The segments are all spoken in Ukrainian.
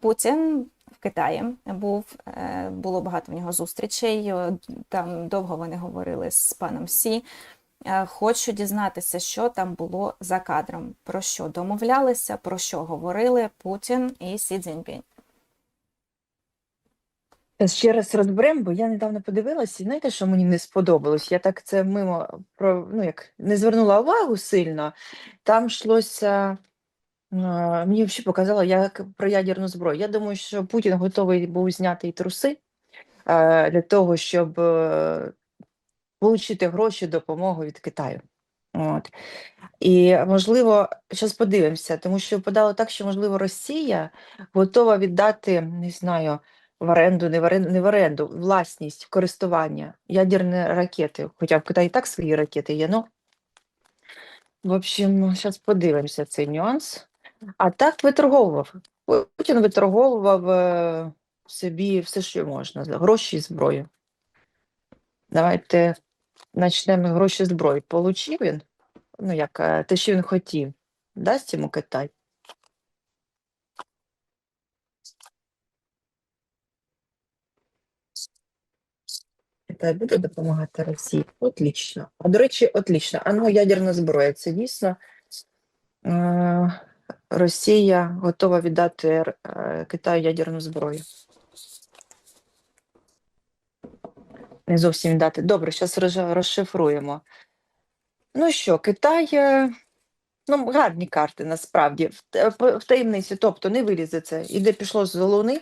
Путін в Китаї був, е, було багато в нього зустрічей. Там довго вони говорили з паном Сі. Е, Хочу дізнатися, що там було за кадром, про що домовлялися, про що говорили Путін і Сі Цзіньпінь. Ще раз розберемо, бо я недавно подивилася, і знаєте, що мені не сподобалось? Я так це мимо про ну як не звернула увагу сильно. Там йшлося, мені взагалі показало як про ядерну зброю. Я думаю, що Путін готовий був зняти і труси для того, щоб отримати гроші, допомогу від Китаю. От. І можливо, зараз подивимося, тому що подало так, що можливо Росія готова віддати, не знаю, в оренду, не в оренду, не в оренду, власність користування ядерні ракети. Хоча в Китаї так свої ракети є. Ну, в общем, зараз подивимося цей нюанс. А так виторговував. Путін виторговував е, собі все, що можна, гроші і зброю. Давайте почнемо гроші зброї. Получив він, ну як е, те, що він хотів, дасть йому Китай. Китай буде допомагати Росії? Отлично. А до речі, отлично. А ну, ядерна зброя. Це дійсно е, Росія готова віддати е, Китаю ядерну зброю. Не зовсім віддати. Добре, зараз розшифруємо. Ну що, Китай. е, Ну, гарні карти насправді в, та- в таємниці, тобто не вилізе це. Іде пішло з луни.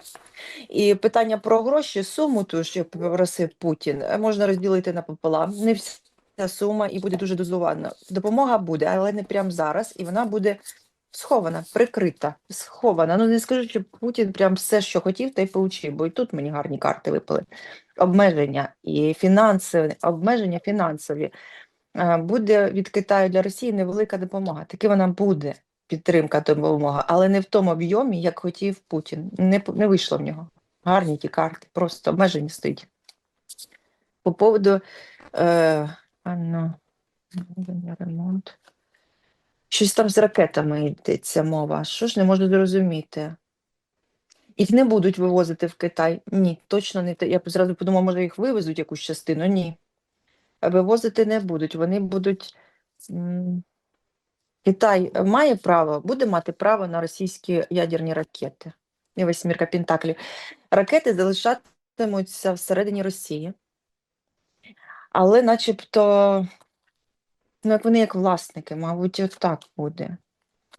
І питання про гроші, суму, ту, що попросив Путін, е, можна розділити напополам. Не вся сума і буде дуже дозована. Допомога буде, але не прямо зараз, і вона буде схована, прикрита, схована. Ну не скажу, що Путін прям все, що хотів, та й получив, бо і тут мені гарні карти випали. Обмеження і фінансові, обмеження фінансові. Е, Буде від Китаю для Росії невелика допомога. Таки вона буде підтримка допомога, але не в тому об'ємі, як хотів Путін. Не, не вийшло в нього. Гарні ті карти, просто обмежені стоїть. По поводу е, ну, ремонт. Щось там з ракетами йдеться мова. Що ж не можу зрозуміти? Їх не будуть вивозити в Китай? Ні, точно не. Я зразу подумала, може їх вивезуть якусь частину. Ні. Вивозити не будуть. Вони будуть. Китай має право, буде мати право на російські ядерні ракети. І восьмірка Пентаклів. Ракети залишатимуться всередині Росії, але начебто, ну, як вони як власники, мабуть, от так буде.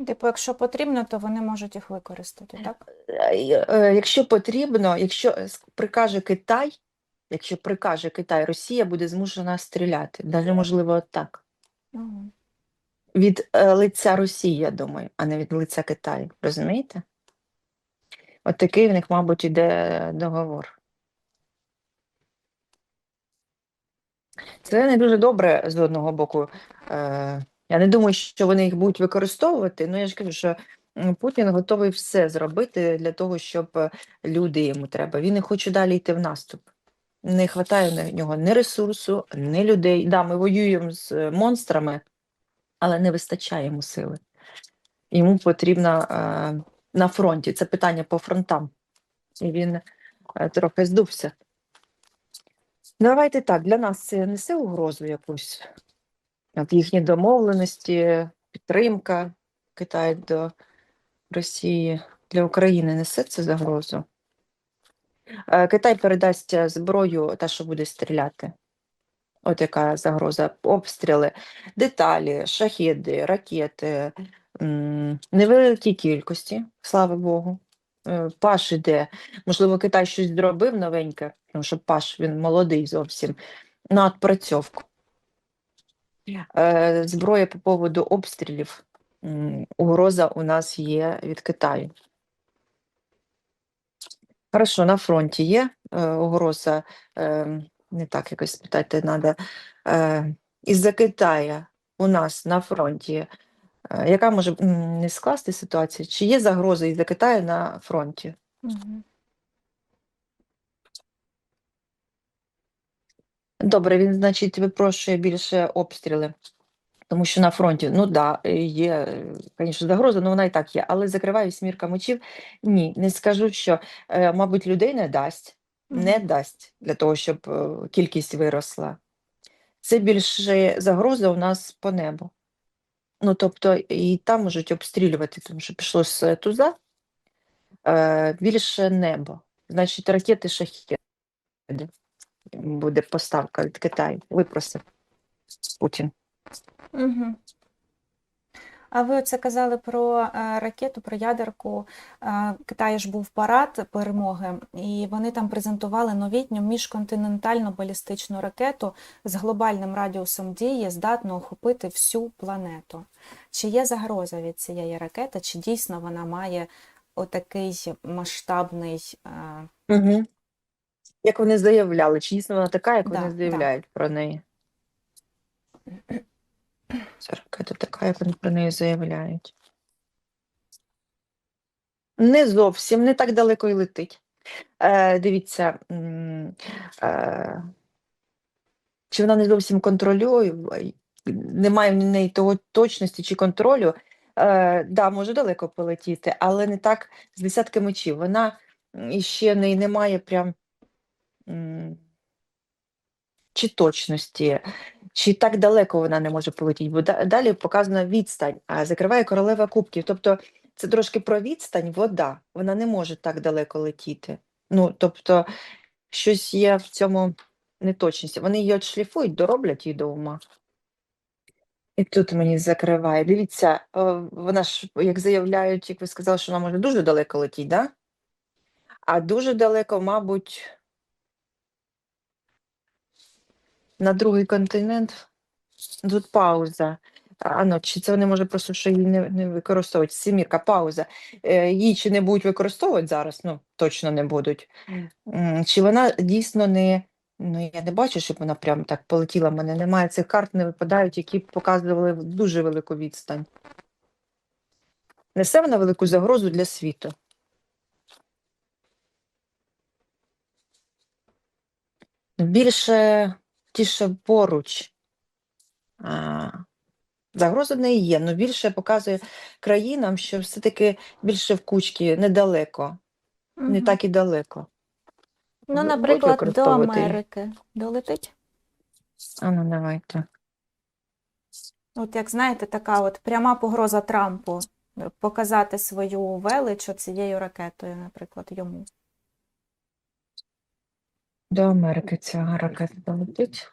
Типу, якщо потрібно, то вони можуть їх використати, так? Е, е, Якщо потрібно, якщо е, с- прикаже Китай, якщо прикаже Китай, Росія буде змушена стріляти. Навіть можливо так. Мгм. Від е, лиця Росії, я думаю, а не від лиця Китаю. Розумієте? От такий в них, мабуть, іде договор. Це не дуже добре з одного боку. Е, я не думаю, що вони їх будуть використовувати. Ну я ж кажу, що Путін готовий все зробити для того, щоб е, люди йому треба. Він не хоче далі йти в наступ. Не вистачає на нього ні ресурсу, ні людей. Да, ми воюємо з е, монстрами, але не вистачає йому сили. Йому потрібно е, на фронті. Це питання по фронтам. І він е, трохи здувся. Давайте так, для нас це несе угрозу якусь. От їхні домовленості, підтримка Китаю до Росії для України несе це загрозу. Е, Китай передасть зброю, та, що буде стріляти. От яка загроза. Обстріли, деталі, шахеди, ракети, м, невеликій кількості, слава Богу. Е, Паш іде. Можливо, Китай щось зробив новеньке, тому що Паш він молодий зовсім, на відпрацьовку. Е, Зброя по поводу обстрілів. Угроза у нас є від Китаю. Хорошо, на фронті є е, угроза, не так якось спитати треба. Із-за Китая у нас на фронті, яка може не скласти ситуація? Чи є загроза із-за Китаю на фронті? Мгм. Добре, він, значить, випрошує більше обстріли Тому що на фронті, ну да, е, є, звісно, загроза, але вона і так є. Але закриваю смірка мечів. Ні, не скажу, що, е, мабуть, людей не дасть, не дасть для того, щоб е, кількість виросла. Це більше загроза у нас по небу. Ну, тобто, і там можуть обстрілювати, тому що пішло з туза, е, більше небо. Значить, ракети шахіди. Буде поставка від Китаю. Випросив Путін. Угу. А ви оце казали про е, ракету, про ядерку. Е, Китаю ж був парад перемоги, і вони там презентували новітню міжконтинентальну балістичну ракету з глобальним радіусом дії, здатну охопити всю планету. Чи є загроза від цієї ракети, чи дійсно вона має отакий масштабний. Угу. Як вони заявляли, чи дійсно вона така, як Да, вони да. заявляють про неї? Ця ракета така, як вони про неї заявляють. Не зовсім, не так далеко і летить. Е, дивіться, е, чи вона не зовсім контролює, немає в неї того точності чи контролю. Е, да, може далеко полетіти, але не так з десятки мечів. Вона м, іще не, не має прям чи точності, чи так далеко вона не може полетіти, бо далі показана відстань, а закриває королева кубків. Тобто це трошки про відстань, вода, вона не може так далеко летіти. Ну, тобто, щось є в цьому неточності. Вони її отшліфують, дороблять її до ума. І тут мені закриває. Дивіться, вона ж, як заявляють, як ви сказали, що вона може дуже далеко летіти, да? А дуже далеко, мабуть, на другий континент. Тут пауза. А ну, чи це вони може просто що її не, не використовують? Семірка, пауза. Е, її чи не будуть використовувати зараз? Ну, точно не будуть. Чи вона дійсно не. Ну, я не бачу, щоб вона прям так полетіла. В мене немає цих карт, не випадають, які б показували дуже велику відстань. Несе вона велику загрозу для світу. Більше ті, поруч. А, загроза в неї є, але більше показує країнам, що все-таки більше в кучки, недалеко, не так і далеко. Ну, наприклад, до? Америки долетить. А ну давайте. От як знаєте, така от пряма погроза Трампу е, показати свою велич цією ракетою, наприклад, йому. До Америки ця ракета долетить.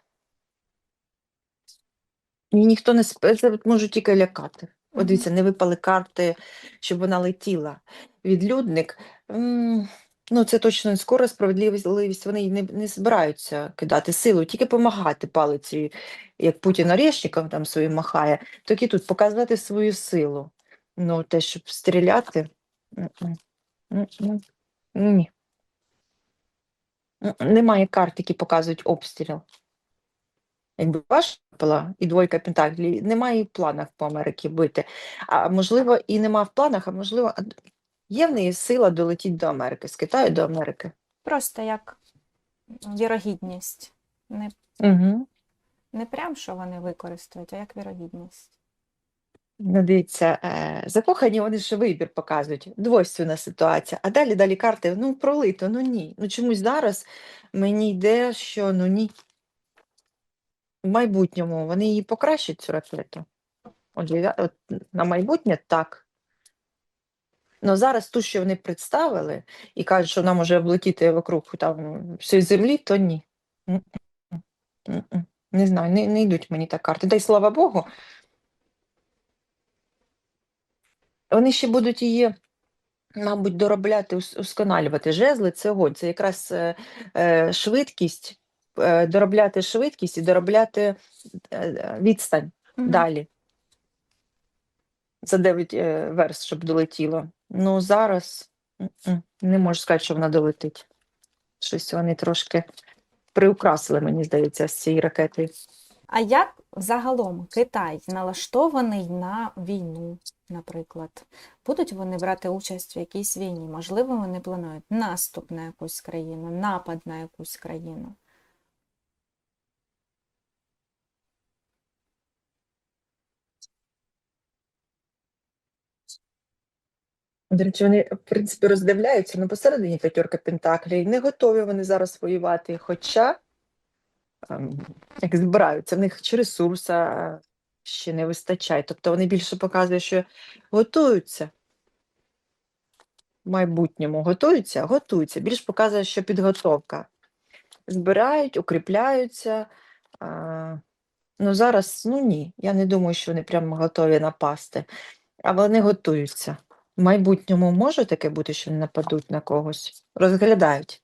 І ніхто не сп... це можуть тільки лякати. От дивіться, не випали карти, щоб вона летіла. Відлюдник. м, Ну, це точно не скора справедливість. Вони не, не збираються кидати силу, тільки допомагати палиці, як Путін Орешников там своїм махає, так і тут показати свою силу. Ну, те, щоб стріляти. Ні. Немає карт, які показують обстріл. Якби ваша була і двойка пентаклів, немає і в планах по Америці бити. А можливо, і нема в планах, а можливо, є в неї сила долетіти до Америки, з Китаю до Америки. Просто як вірогідність. Не, Угу. не прям, що вони використають, а як вірогідність. Ну, дивіться, е, закохані вони ще вибір показують, двойственна ситуація. А далі далі карти, ну пролито, ну ні. Ну чомусь зараз мені йде, що ну ні. В майбутньому вони її покращать цю ракету. От, от на майбутнє так. Ну зараз ту, що вони представили, і кажуть, що вона може облетіти вокруг там всієї землі, то ні. Не знаю, не, не йдуть мені так карти. Дай слава Богу. Вони ще будуть її, мабуть, доробляти, усконалювати. Жезли це огонь, це якраз е, е, швидкість, е, доробляти швидкість і доробляти е, відстань Мгм. далі. За 9 е, верст, щоб долетіло. Ну, зараз не можу сказати, що вона долетить. Щось вони трошки приукрасили, мені здається, з цієї ракети. А як загалом Китай налаштований на війну, наприклад, будуть вони брати участь в якійсь війні, можливо, вони планують наступ на якусь країну, напад на якусь країну. До речі, вони, в принципі, роздивляються на посередині п'ятерка Пентаклі, і не готові вони зараз воювати, хоча ем, як збираються, в них чи ресурса е, ще не вистачає. Тобто вони більше показують, що готуються в майбутньому. Готуються, готуються. Більш показує, що підготовка. Збирають, укріпляються. А, ну зараз, ну ні, я не думаю, що вони прямо готові напасти, а вони готуються. В майбутньому може таке бути, що вони нападуть на когось? Розглядають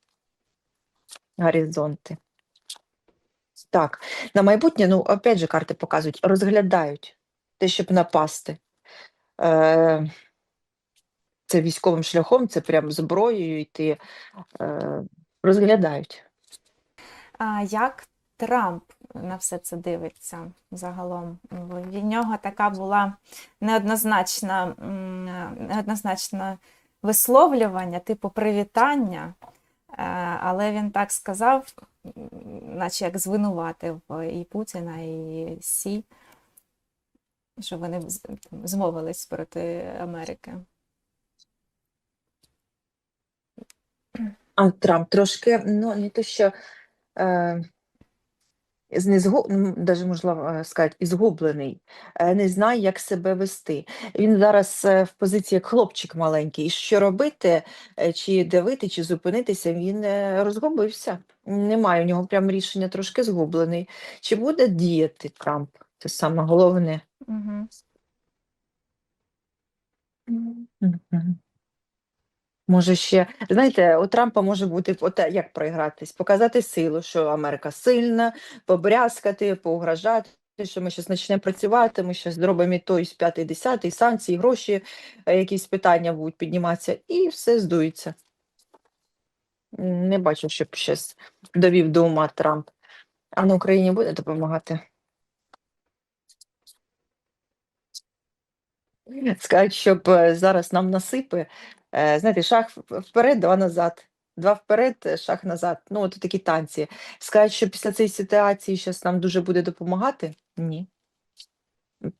горизонти. Так, на майбутнє, ну, опять же, карти показують, розглядають те, щоб напасти. Е, це військовим шляхом, це прям зброєю йти. Е, розглядають. А як Трамп на все це дивиться загалом? В нього така була неоднозначна, неоднозначне висловлювання, типу привітання, е, але він так сказав, наче як звинуватив і Путіна, і Сі, що вони змовились проти Америки. А Трамп трошки, ну, не то що е, знезгу, навіть можливо е, сказати, і згублений, е, не знає, як себе вести. Він зараз е, в позиції як хлопчик маленький. І що робити, чи дивити, чи зупинитися, він розгубився. Немає у нього прям рішення трошки згублений. Чи буде діяти Трамп? Це саме головне. Угу. Може ще, знаєте, у Трампа може бути от як проігратись, показати силу, що Америка сильна, побрязкати, поугрожати, що ми зараз почнемо працювати, ми зараз зробимо і той, і п'ятий, десятий, санкції, гроші, е, якісь питання будуть підніматися, і все здується. Не бачу, щоб щось довів до ума Трамп. А на Україні буде допомагати. Скажуть, щоб е, зараз нам насипи. Е, Знаєте, шах вперед, два назад. Два вперед, шах назад. Ну, от такі танці. Скажуть, що після цієї ситуації зараз нам дуже буде допомагати? Ні.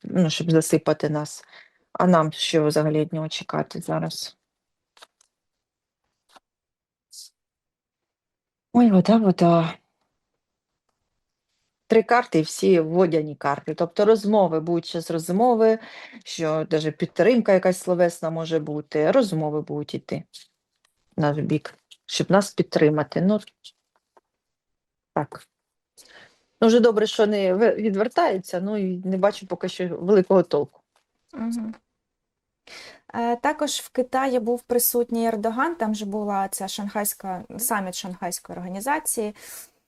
Ну, щоб засипати нас. А нам що взагалі від нього чекати зараз? Ой, вода, вода. Три карти і всі водяні карти. Тобто розмови будуть зараз розмови, що навіть підтримка якась словесна може бути, розмови будуть йти в наш бік, щоб нас підтримати. Ну, так. Ну, вже добре, що не відвертаються, ну і не бачу поки що великого толку. Е, Також в Китаї був присутній Ердоган, там же була ця шанхайська саміт Шанхайської організації.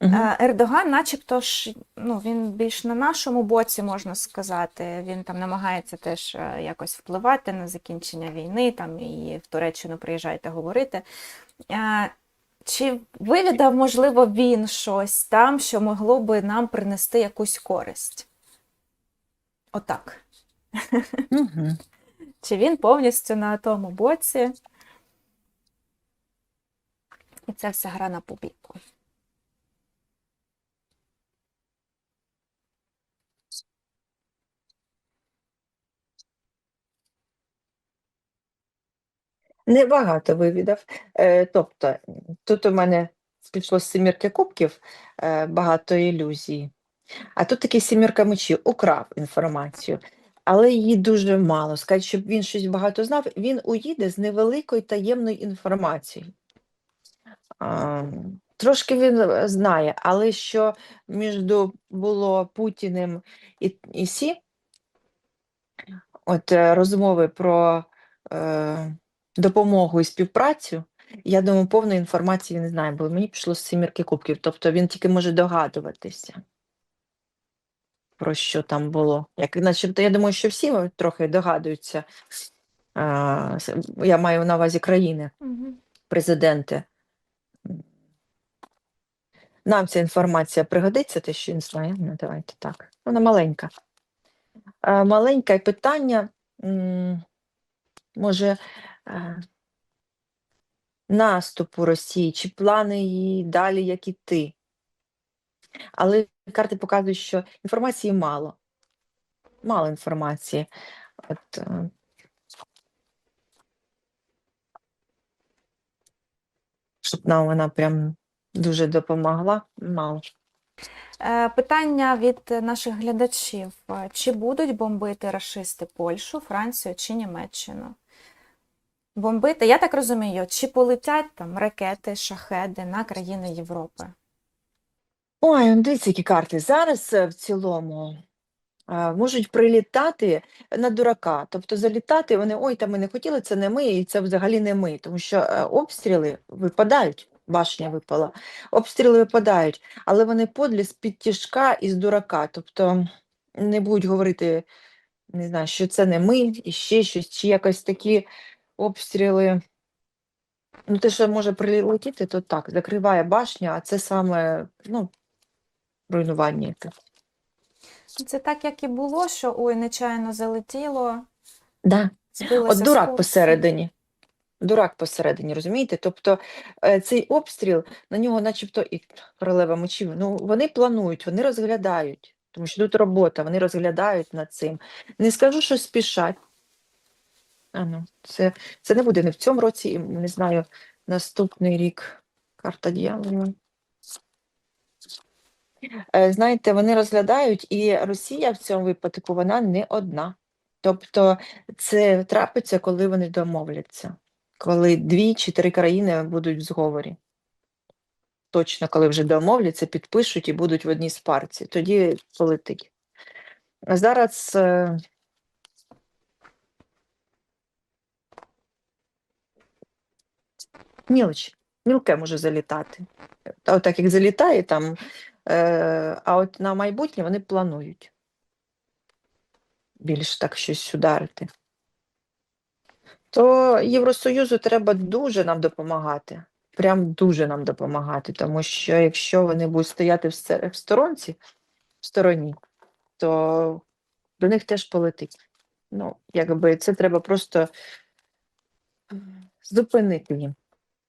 Е, Ердоган, начебто ж, ну, він більш на нашому боці, можна сказати. Він там намагається теж е, якось впливати на закінчення війни, там і в Туреччину приїжджайте говорити. Е, Чи вивідав, можливо, він щось там, що могло би нам принести якусь користь? Отак. Мгм. Чи він повністю на тому боці? І це все гра на публіку. Небагато вивідав. Е, тобто, тут у мене пішло з семірки кубків е, багато ілюзій. А тут таки сімірка мечів украв інформацію, але її дуже мало. Сказати, щоб він щось багато знав, він уїде з невеликою таємною інформацією. Трошки він е, знає, але що між було Путіним і, і Сі, от розмови про е, допомогу і співпрацю, я думаю, повної інформації не знаю, бо мені пішло з сімірки кубків, тобто він тільки може догадуватися про що там було. Як, начебто, я думаю, що всі трохи догадуються. А, я маю на увазі країни, президенти. Нам ця інформація пригодиться, те, що він знає. Ну, давайте так. Вона маленька. А, маленьке питання, може, наступу Росії, чи плани її далі, як іти. Але карти показують, що інформації мало. Мало інформації. От, е, щоб нам вона прям дуже допомогла. Мало. Е, Питання від наших глядачів: чи будуть бомбити рашисти Польщу, Францію чи Німеччину? Бомбити, я так розумію, чи полетять там ракети, шахеди на країни Європи? Ой, дивіться, які карти. Зараз е, в цілому е, можуть прилітати на дурака. Тобто залітати вони, ой, там ми не хотіли, це не ми, і це взагалі не ми. Тому що е, обстріли випадають, башня випала, обстріли випадають, але вони подлі з-під тяжка і з дурака. Тобто не будуть говорити, не знаю, що це не ми, і ще щось, чи якось такі обстріли. Ну, те, що може прилетіти, то так, закриває башню, а це саме, ну, руйнування. Це так, як і було, що ой, нечайно залетіло, Да. От дурак посередині. Дурак посередині, розумієте? Тобто е, цей обстріл, на нього начебто і королева мечів, ну вони планують, вони розглядають, тому що тут робота, вони розглядають над цим. Не скажу, що спішать. А, ну, це, це не буде не в цьому році, не знаю, наступний рік. Карта дьявола. Е, Знаєте, вони розглядають, і Росія в цьому випадку вона не одна. Тобто це трапиться, коли вони домовляться, коли дві чи три країни будуть в зговорі. Точно, коли вже домовляться, підпишуть і будуть в одній спарці, тоді полетить. Зараз мілоч, мілке може залітати. Та отак як залітає там, е, а от на майбутнє вони планують більш так щось ударити. То Євросоюзу треба дуже нам допомагати. Прям дуже нам допомагати, тому що якщо вони будуть стояти в сторонці, в стороні, то до них теж полетить. Ну, якби це треба просто зупинити їм,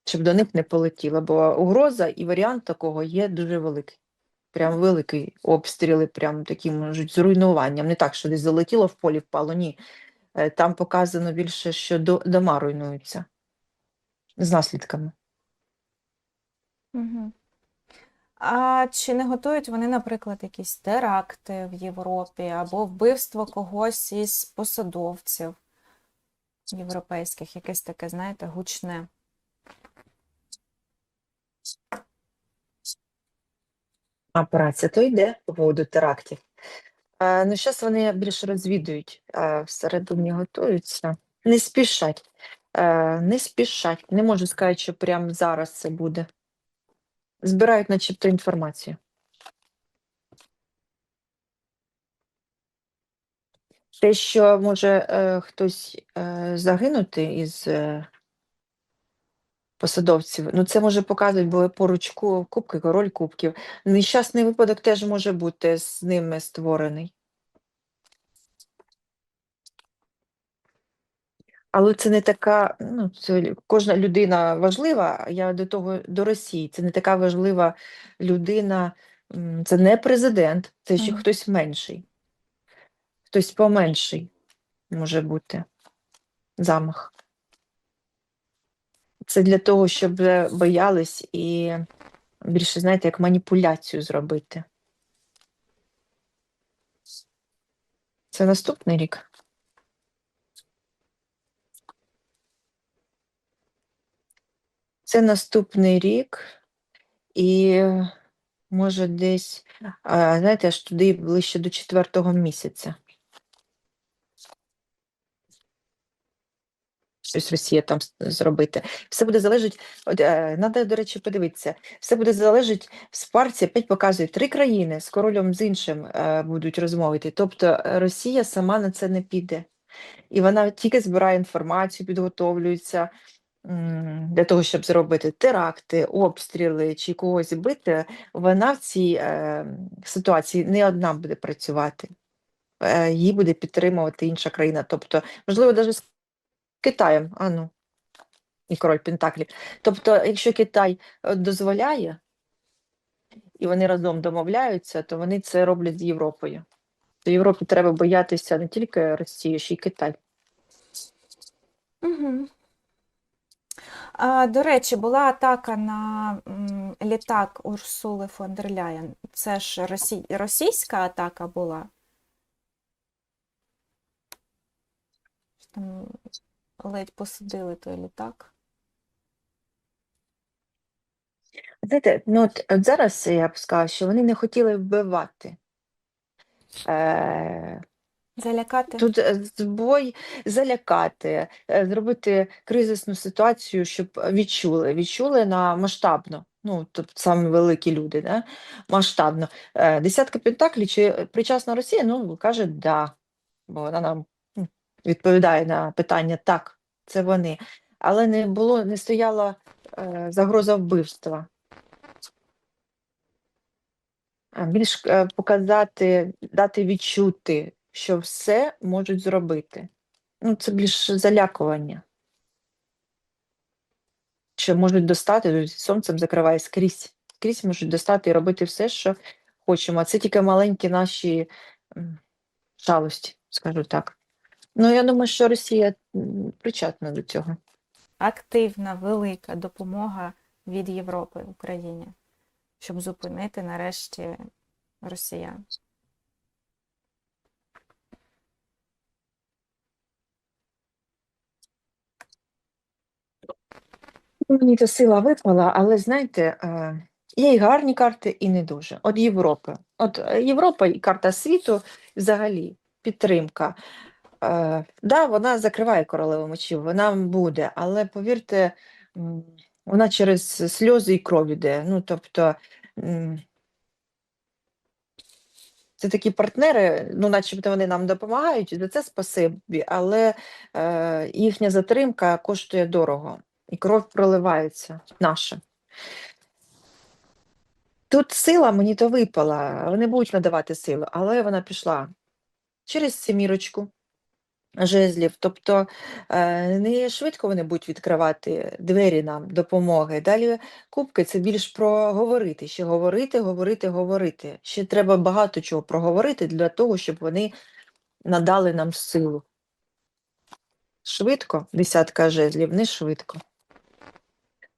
щоб до них не полетіло, бо угроза і варіант такого є дуже великий. Прям великий обстріли, прям такі можуть з руйнуванням. Не так, що десь залетіло в полі впало, ні. Е, Там показано більше, що до, дома руйнуються з наслідками. Мгм. А чи не готують вони, наприклад, якісь теракти в Європі або вбивство когось із посадовців європейських, якесь таке, знаєте, гучне? А праця то йде по поводу терактів. Е, ну, зараз вони більше розвідують, е, всередині готуються. Не спішать. Е, не спішать. Не можу сказати, що прямо зараз це буде. Збирають начебто інформацію. Те, що може е, хтось е, загинути із е, посадовців, ну це може показувати, бо поруч кубки, король кубків. Нещасний випадок теж може бути з ними створений. Але це не така, ну, це кожна людина важлива, я до того, до Росії, це не така важлива людина, це не президент, це ще Мгм. хтось менший. Хтось поменший може бути замах. Це для того, щоб боялись і більше, знаєте, як маніпуляцію зробити. Це наступний рік. Це наступний рік, і може десь, знаєте, аж туди ближче до четвертого місяця. Щось Росія там зробити. Все буде залежати, от, е, надо, до речі, подивитися, все буде залежати, в спарці опять показує три країни з королем з іншим е, будуть розмовити. Тобто е, Росія сама на це не піде. І вона тільки збирає інформацію, підготовлюється для того, щоб зробити теракти, обстріли чи когось бити. Вона в цій ситуації не одна буде працювати. Її буде підтримувати інша країна. Тобто, можливо, навіть з Китаєм, а ну, і король Пентаклів. Тобто, якщо Китай е, дозволяє, і вони разом домовляються, то вони це роблять з Європою. То Європі треба боятися не тільки Росії, ще й Китай. Угу. А, до речі, була атака на літак Урсули фон дер Ляєн. Це ж росі... російська атака була. Там ледь посадили той літак. Знаєте, ну от, от зараз я б сказала, що вони не хотіли вбивати. Е, Залякати? Тут е, збой залякати, е, зробити кризисну ситуацію, щоб відчули. Відчули на масштабно. Ну, тобто саме великі люди, да? масштабно. Е, Десятка Пентаклі, чи причасна Росія? Ну, каже, да. Бо вона нам відповідає на питання так, це вони. Але не було, не стояла е, загроза вбивства. Більш е, показати, дати відчути, що все можуть зробити. Ну, це більш залякування. Що можуть достати, сонцем закриває скрізь. Скрізь можуть достати і робити все, що хочемо. А це тільки маленькі наші шалості, скажу так. Ну, я думаю, що Росія причетна до цього. Активна, велика допомога від Європи Україні, щоб зупинити нарешті росіян. Мені та сила випала, але знаєте, е, є і гарні карти, і не дуже. От Європи. От е, Європа і карта світу взагалі підтримка. Е, да, вона закриває королеву мечів, вона буде, але повірте, вона через сльози і кров іде. Ну, тобто, це такі партнери, ну, начебто вони нам допомагають, і за це спасибі, але е, їхня затримка коштує дорого, і кров проливається наша. Тут сила мені то випала, вони будуть надавати силу, але вона пішла через сімірочку жезлів. Тобто е, не швидко вони будуть відкривати двері нам допомоги. Далі кубки це більш про говорити. Ще говорити, говорити, говорити. Ще треба багато чого проговорити для того, щоб вони надали нам силу. Швидко, десятка жезлів, не швидко.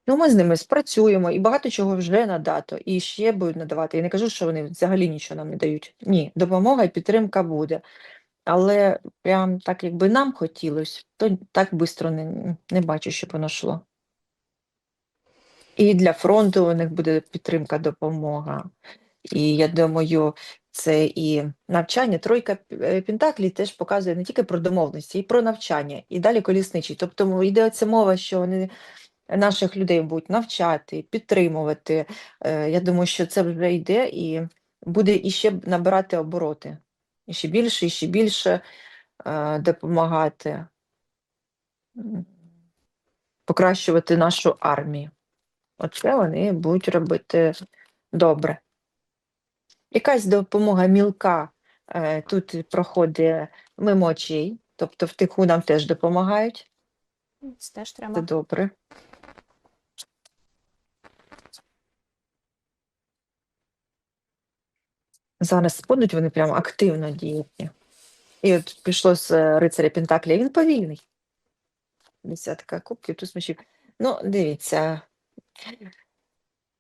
Ну, ми з ними спрацюємо і багато чого вже надато, і ще будуть надавати. Я не кажу, що вони взагалі нічого нам не дають. Ні, допомога і підтримка буде. Але прям так, якби нам хотілося, то так швидко не, не бачу, щоб воно йшло. І для фронту у них буде підтримка, допомога. І я думаю, це і навчання. Тройка е, Пентаклі теж показує не тільки про домовленості, і про навчання. І далі колісничий. Тобто йде ця мова, що вони наших людей будуть навчати, підтримувати. Е, Я думаю, що це вже йде і буде іще набирати обороти. І ще більше, і ще більше е, допомагати покращувати нашу армію. Оце вони будуть робити добре. Якась допомога мілка е, тут проходить мимо очей, тобто втиху нам теж допомагають. Це теж треба. Це добре. Зараз будуть вони прям активно діяти. І от пішло з е, рицаря Пентакля, він повільний. Десятка кубків, тут мечів. Ну, дивіться.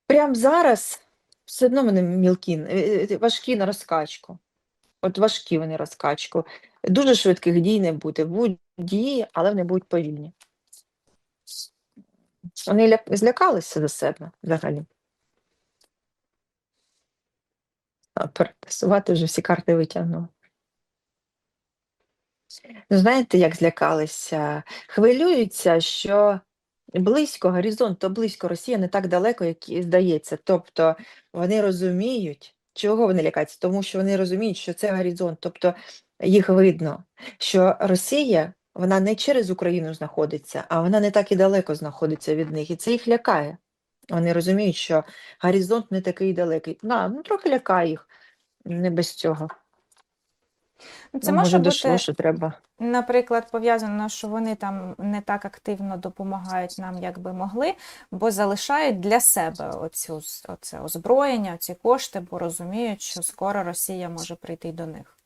Прям зараз все одно вони мілкі, е, е, важкі на розкачку. От важкі вони розкачку. Дуже швидких дій не буде. Будуть дії, але вони будуть повільні. Вони злякалися за себе взагалі. А перетасувати вже всі карти витягнули. Ну, знаєте, як злякалися? Хвилюються, що близько, горизонт, то близько Росія не так далеко, як і здається. Тобто вони розуміють, чого вони лякаються, тому що вони розуміють, що це горизонт, тобто їх видно, що Росія вона не через Україну знаходиться, а вона не так і далеко знаходиться від них, і це їх лякає. Вони розуміють, що горизонт не такий далекий. На, ну трохи лякає їх, не без цього. Ну, Це Ну, може дошло, бути, що треба. наприклад, пов'язано, що вони там не так активно допомагають нам, як би могли, бо залишають для себе оцю, оце озброєння, ці кошти, бо розуміють, що скоро Росія може прийти до них.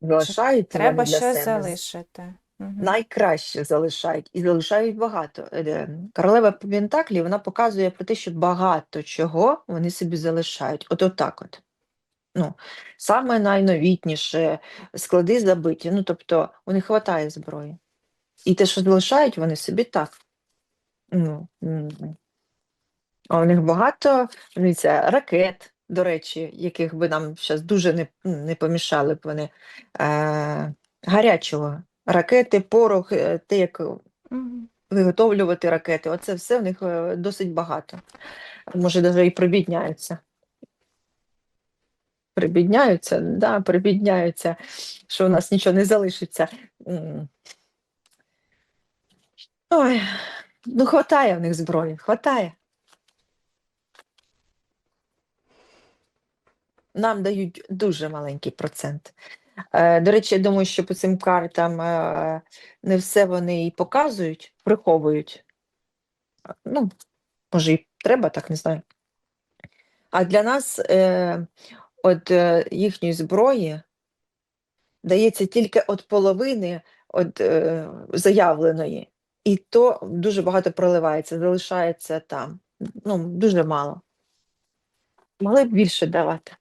Залишають Треба для ще себе. залишити. Найкраще залишають і залишають багато. Е, Королева Пентаклі вона показує про те, що багато чого вони собі залишають. От отак от. Ну, саме найновітніше, склади забиті. Ну, тобто, у них вистачає зброї. І те, що залишають, вони собі так. Ну, а у них багато дивіться, ракет, до речі, яких би нам зараз дуже не, не помішали б вони. Е, гарячого. Ракети, порох, е, те, як виготовлювати ракети. Оце все в них е, досить багато. Може, навіть і прибідняються. Прибідняються, да, прибідняються, що у нас нічого не залишиться. Ой, ну хватає в них зброї, хватає. Нам дають дуже маленький процент. Е, До речі, я думаю, що по цим картам е, не все вони і показують, приховують. Ну, може, і треба, так не знаю. А для нас е, от їхньої зброї дається тільки від половини е, заявленої, і то дуже багато проливається, залишається там. Ну, дуже мало. Могли б більше давати.